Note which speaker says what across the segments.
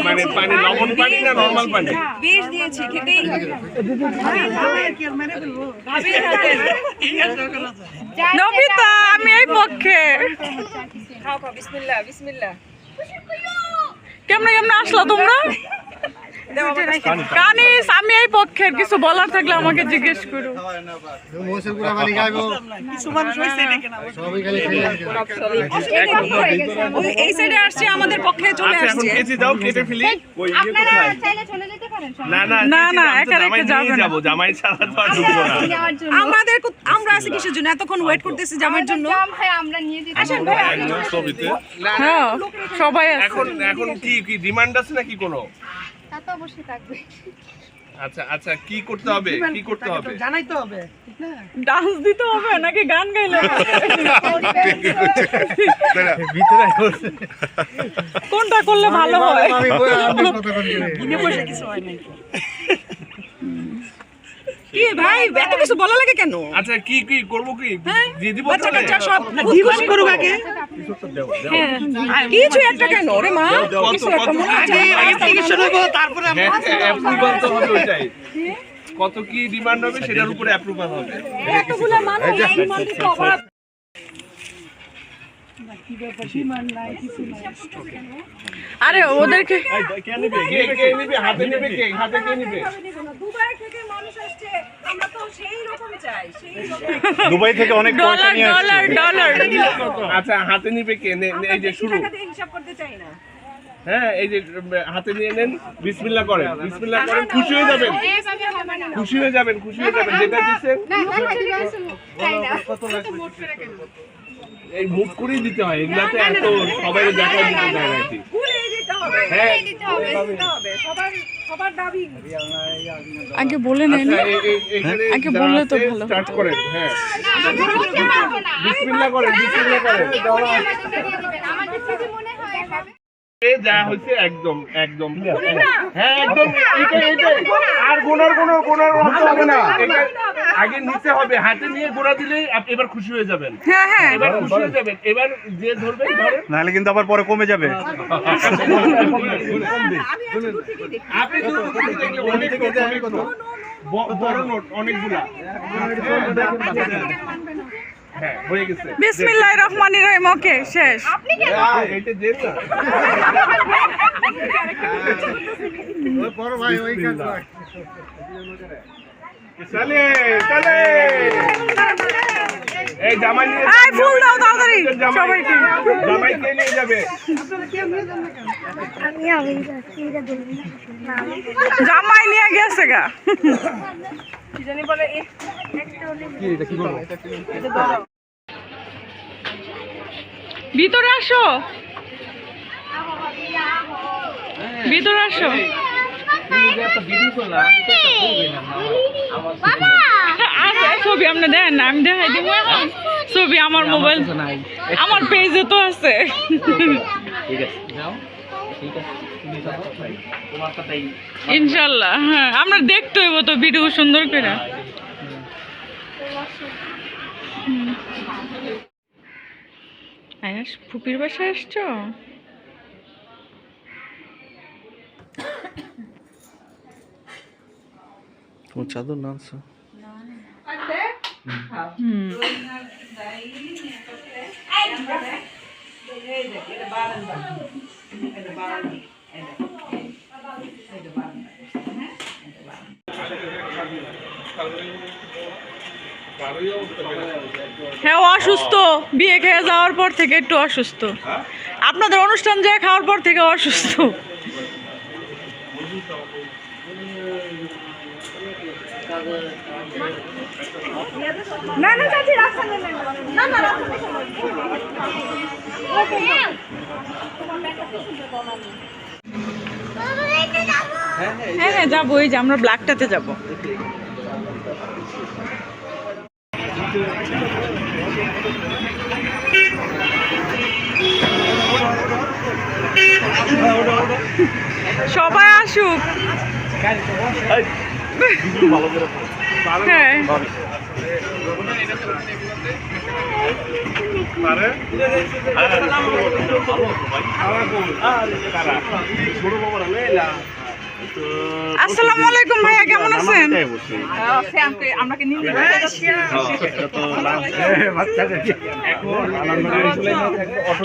Speaker 1: মানে পানি লবণ পানি না নর্মাল পানি
Speaker 2: বিষ দিয়েছি খেতেই ভাবির
Speaker 3: নবিতা আমি এই পক্ষে
Speaker 2: খাও খাও বিসমিল্লাহ বিসমিল্লাহ
Speaker 3: কেমনে কেমনে আসলো তোমরা কানিস আমি এই পক্ষের কিছু বলার থাকলে আমাকে জিজ্ঞেস করো।
Speaker 2: এই সাইডে আসছে আমাদের পক্ষে চলে
Speaker 1: আচ্ছা
Speaker 2: আসছে।
Speaker 1: না না
Speaker 3: একা রেখে যাবে
Speaker 1: জামাই ছাড়া তো আর
Speaker 2: আমাদের আমরা আছি কিসের জন্য এতক্ষণ ওয়েট করতেছি জামার জন্য।
Speaker 4: আমরা নিয়ে
Speaker 2: আসেন ভাই
Speaker 3: হ্যাঁ সবাই
Speaker 1: এখন এখন কি কি ডিমান্ড আছে নাকি কোনো?
Speaker 4: তা তো অবশ্যই থাকবে।
Speaker 1: আচ্ছা আচ্ছা কি করতে হবে? কি করতে হবে?
Speaker 3: ডান্স দিতে হবে নাকি গান গাইলে
Speaker 5: ভিতরে
Speaker 3: কোনটা করলে ভালো হয়?
Speaker 5: আমি কিছু হয়
Speaker 2: কি ভাই এত কিছু বলা লাগে কেন?
Speaker 1: আচ্ছা কি কি করব কি? দিয়ে দিব
Speaker 2: বাচ্চা কাচ্চা সব দিবস করুক আগে। কিছু একটা কেন? রে মা
Speaker 1: কত
Speaker 2: কিছু
Speaker 1: কত
Speaker 2: একটা মনে হচ্ছে।
Speaker 1: হ্যাঁ, অ্যাপ্রুভাল তো হবে ওইটাই। কত কি ডিমান্ড হবে সেটার উপরে অ্যাপ্রুভাল হবে।
Speaker 2: এতগুলো মানুষ এই মানুষ অভাব
Speaker 3: আরে ওদেরকে
Speaker 1: কে কে নিবে হাতে নিবে কে হাতে কে নিবে
Speaker 2: দুবাই থেকে মানুষ আসছে আমরা তো সেই রকম চাই সেই রকম
Speaker 5: দুবাই থেকে অনেক পয়সা নিয়ে
Speaker 3: ডলার ডলার
Speaker 1: আচ্ছা হাতে নিবে কে এই যে শুরু
Speaker 2: হিসাব করতে চাই না
Speaker 1: হ্যাঁ এই যে হাতে নিয়ে নেন বিসমিল্লাহ করেন বিসমিল্লাহ করেন খুশি হয়ে যাবেন খুশি হয়ে যাবেন খুশি হয়ে যাবেন যেটা দিচ্ছেন
Speaker 4: না তাই না
Speaker 1: এই মুখ করেই দিতে হয় এগুলাতে এত সবাই দেখা দিতে হ্যাঁ
Speaker 3: আগে বলে নেন
Speaker 1: আচ্ছা
Speaker 3: আগে বললে তো ভালো
Speaker 1: স্টার্ট করেন হ্যাঁ বিসমিল্লাহ করেন বিসমিল্লাহ করেন
Speaker 4: দিয়ে যদি মনে হয়
Speaker 1: যা হয়েছে একদম একদম হ্যাঁ একদম আর গোনার কোনো গোনার অর্থ হবে না আগে নিতে হবে হাতে নিয়ে গোনা দিলেই এবার খুশি হয়ে যাবেন।
Speaker 3: হ্যাঁ হ্যাঁ।
Speaker 1: এবার খুশি হয়ে যাবেন। এবার যে ধরবেন ধরেন।
Speaker 5: নাহলে কিন্তু আবার পরে কমে যাবে।
Speaker 1: আপনি বড় নোট অনেকগুলা। হ্যাঁ হয়ে
Speaker 3: বিসমিল্লাহ রহমান রহিম ওকে শেষ।
Speaker 1: হ্যাঁ।
Speaker 5: বড় ভাই ওই কাজ।
Speaker 1: চলে চলে। এই জামাই নিয়ে
Speaker 3: আই ফুল দাও তাড়াতাড়ি।
Speaker 1: জামাই
Speaker 3: সবাইকে।
Speaker 1: নিয়ে যাবে?
Speaker 3: জামাই নিয়ে গেছে গা। ভিতরে আসো। ভিতরে আসো। ছবি। আপনি দেখেন না আমি দেখাই দিব এখন। ছবি। আমার মোবাইল আমার পেজে তো আছে। ইনশাল্লাহ হ্যাঁ আমরা দেখতে হইব তো ভিডিও সুন্দর করে। আয়াস ফুপির বাসায় আসছো?
Speaker 5: তোমার চাদর না
Speaker 3: হুম হ্যাঁ অসুস্থ। বিয়ে খেয়ে যাওয়ার পর থেকে একটু অসুস্থ। আপনাদের অনুষ্ঠান যায় খাওয়ার পর থেকে অসুস্থ।
Speaker 2: না না, চাচি, রাস্তা না না, রাস্তা
Speaker 3: হ্যাঁ। হ্যাঁ যাব, এই যে আমরা ব্ল্যাকটাতে যাব। সবাই আসুক। হ্যাঁ। আসসালামু আলাইকুম ভাইয়া কেমন আছেন?
Speaker 1: অটো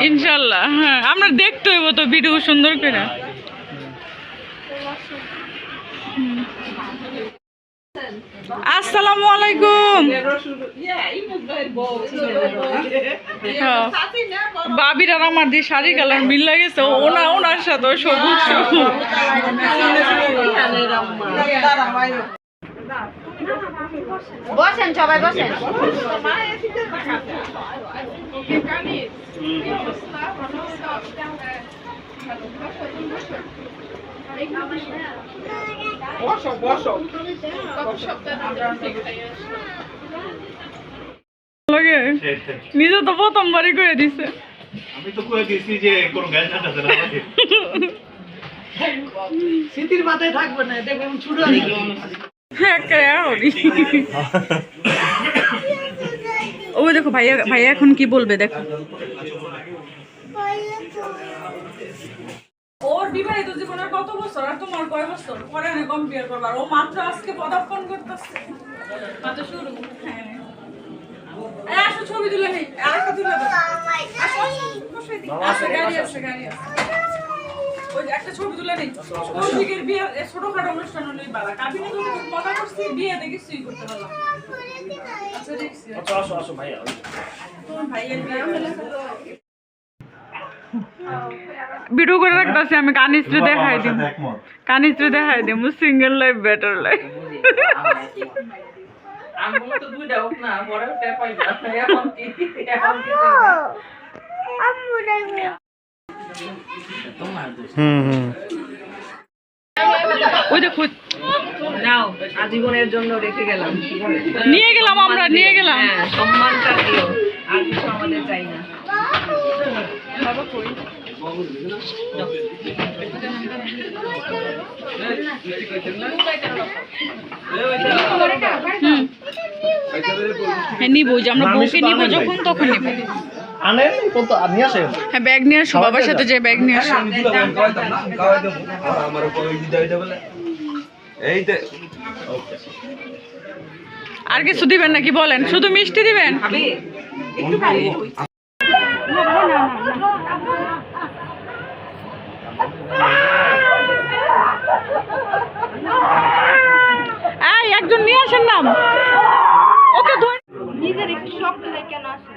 Speaker 3: ইনশাল্লাহ হ্যাঁ আমরা দেখতে হইব তো ভিডিও সুন্দর করে আসসালামু আলাইকুম হ্যাঁ। বাবির আর আমার দিয়ে শাড়ি কালার মিল লাগেছে ওনা ওনার সাথে সবুজ সবুজ
Speaker 4: বসেন সবাই বসেন।
Speaker 3: লাগে। নিজে তো প্রথমবারই করে দিছে।
Speaker 6: আমি তো কয়ে দিয়েছি যে কোনো গাড়ি আছে না আমাকে
Speaker 3: হ্যাঁ কেউনি ও দেখো ভাইয়া ভাইয়া এখন কি বলবে দেখো। ওর বিবাহিত জীবনের কত বছর? আর তোমার কয় বছর? পরে না কম্পেয়ার করবার ও মাত্র আজকে পদার্পণ করতেছে। মাত্র শুরু। হ্যাঁ আসো ছবি তুলে নেই তুলে আসো, বসো এদিকে। আসো, গাড়ি আছে গাড়ি আছে। ওই একটা ছবি তুলে নেই। কৌশিকের বিয়ে ছোটখাটো অনুষ্ঠান হলেই বালা কাবিনে তো মজা করছি বিয়ে দেখি সুই করতে পারলাম। আচ্ছা দেখছি।
Speaker 6: আসো আসো ভাইয়া
Speaker 3: ভাইয়ের বিয়ে ভিডিও করে রাখতেছি আমি কানিস্ত্রী দেখাই দিই কানিস্ত্রী দেখাই দিই সিঙ্গেল লাইফ বেটার লাইফ
Speaker 7: আঙ্গুল তো দুইটা হোক না
Speaker 3: ওই দেখো
Speaker 7: নাও আজীবনের জন্য রেখে গেলাম।
Speaker 3: নিয়ে গেলাম আমরা নিয়ে গেলাম।
Speaker 7: হ্যাঁ সম্মানটা দিও। আর কিছু আমাদের চাই না।
Speaker 3: হ্যাঁ নিবো যে আমরা বউকে নিবো যখন তখন নিবো।
Speaker 6: আনেন আসেন
Speaker 3: হ্যাঁ ব্যাগ নিয়ে আসো বাবার সাথে যে ব্যাগ নিয়ে আসো। আর কিছু দিবেন নাকি বলেন? শুধু মিষ্টি দিবেন
Speaker 7: ভাবি
Speaker 3: এই একজন নিয়ে আসেন নাম ওকে ধরে
Speaker 4: নিজের একটু শক্ত দেখে কেন আসেন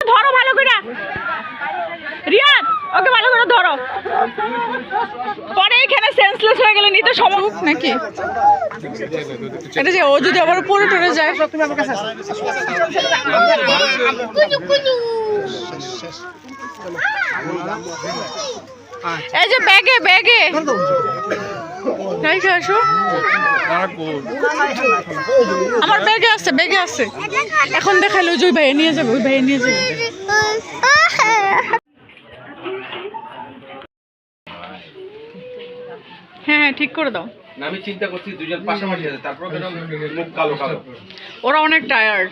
Speaker 3: ধরো ভালো করে। রিয়াদ, ওকে ভালো করে ধরো। পরে এখানে সেন্সলেস হয়ে গেলে নিতে সময় নাকি? এটা যে ও যদি আবার পরে টরে যায়। প্রথমে আমার কাছে এই যে ব্যাগে ব্যাগে হ্যাঁ, আসো। আমার ব্যাগে আছে ব্যাগে আছে। এখন দেখাল যে ওই ভাইয়ে নিয়ে যাবে ওই ভাইয়ে নিয়ে যাবে। হ্যাঁ, হ্যাঁ ঠিক করে দাও।
Speaker 8: আমি চিন্তা করছি দুজন পাশাপাশি আছে তারপর কেন মুখ কালো কালো?
Speaker 3: ওরা অনেক টায়ার্ড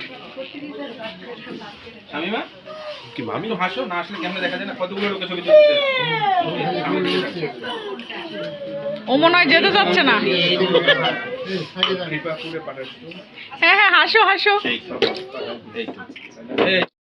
Speaker 8: শামিমা? কি মামি? হাসো না আসলে কেমনে দেখা যায় না? কতগুলো লোকের ছবি তুলছে
Speaker 3: ও মনে হয় যেতে চাচ্ছে না। হ্যাঁ হ্যাঁ হাসো হাসো।